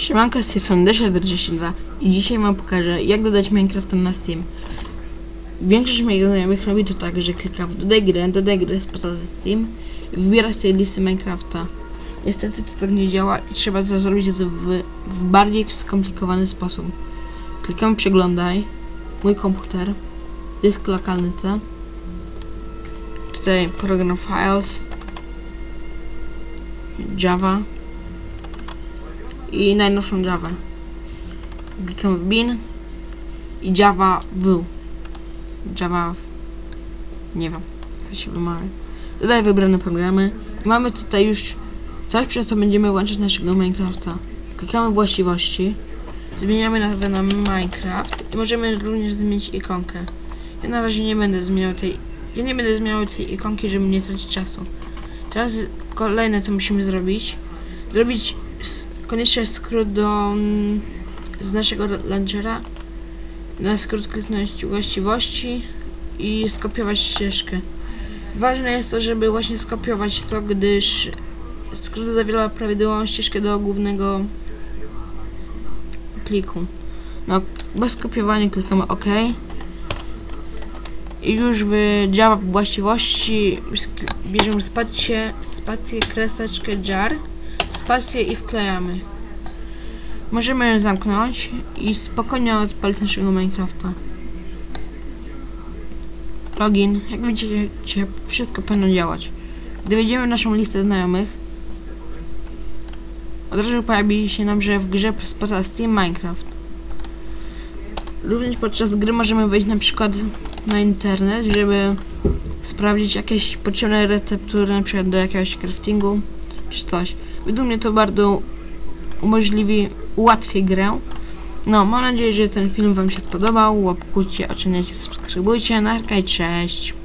Siemanko, z tej strony Desha42 i dzisiaj wam pokażę jak dodać Minecrafta na Steam. Większość moich znajomych robi to tak, że klika w dodaj grę, dodaj grę spota ze Steam i wybiera z tej listy Minecrafta. Niestety to tak nie działa i trzeba to zrobić w, w bardziej skomplikowany sposób. Klikam przeglądaj, mój komputer, dysk lokalny C, tutaj program files, Java, i najnowszą Java. Klikam w bin i Java w. Java w. Nie wiem, jak się wymawia. Dodaję wybrane programy. I mamy tutaj już coś, przez co będziemy łączyć naszego Minecrafta. Klikamy właściwości. Zmieniamy nazwę na Minecraft i możemy również zmienić ikonkę. Ja na razie nie będę zmieniał tej. Ja nie będę zmieniał tej ikonki, żeby nie tracić czasu. Teraz kolejne co musimy zrobić. Zrobić koniecznie skrót do mm, z naszego launchera. Na skrót kliknąć właściwości i skopiować ścieżkę. Ważne jest to, żeby właśnie skopiować to, gdyż skrót zawiera prawidłową ścieżkę do głównego pliku. No, bez kopiowania klikamy OK. I już w Java właściwości bierzemy spację, spację, kreseczkę jar, spację i wklejamy. Możemy ją zamknąć i spokojnie odpalić naszego Minecrafta. Login. Jak widzicie, wszystko powinno działać. Gdy wejdziemy naszą listę znajomych, od razu pojawi się nam, że w grze spoza Steam Minecraft. Również podczas gry możemy wejść na przykład na internet, żeby sprawdzić jakieś potrzebne receptury, na przykład do jakiegoś craftingu, czy coś. Według mnie to bardzo umożliwi, ułatwi grę. No, mam nadzieję, że ten film Wam się spodobał. Łapkujcie, oceniajcie, subskrybujcie. Narka i cześć!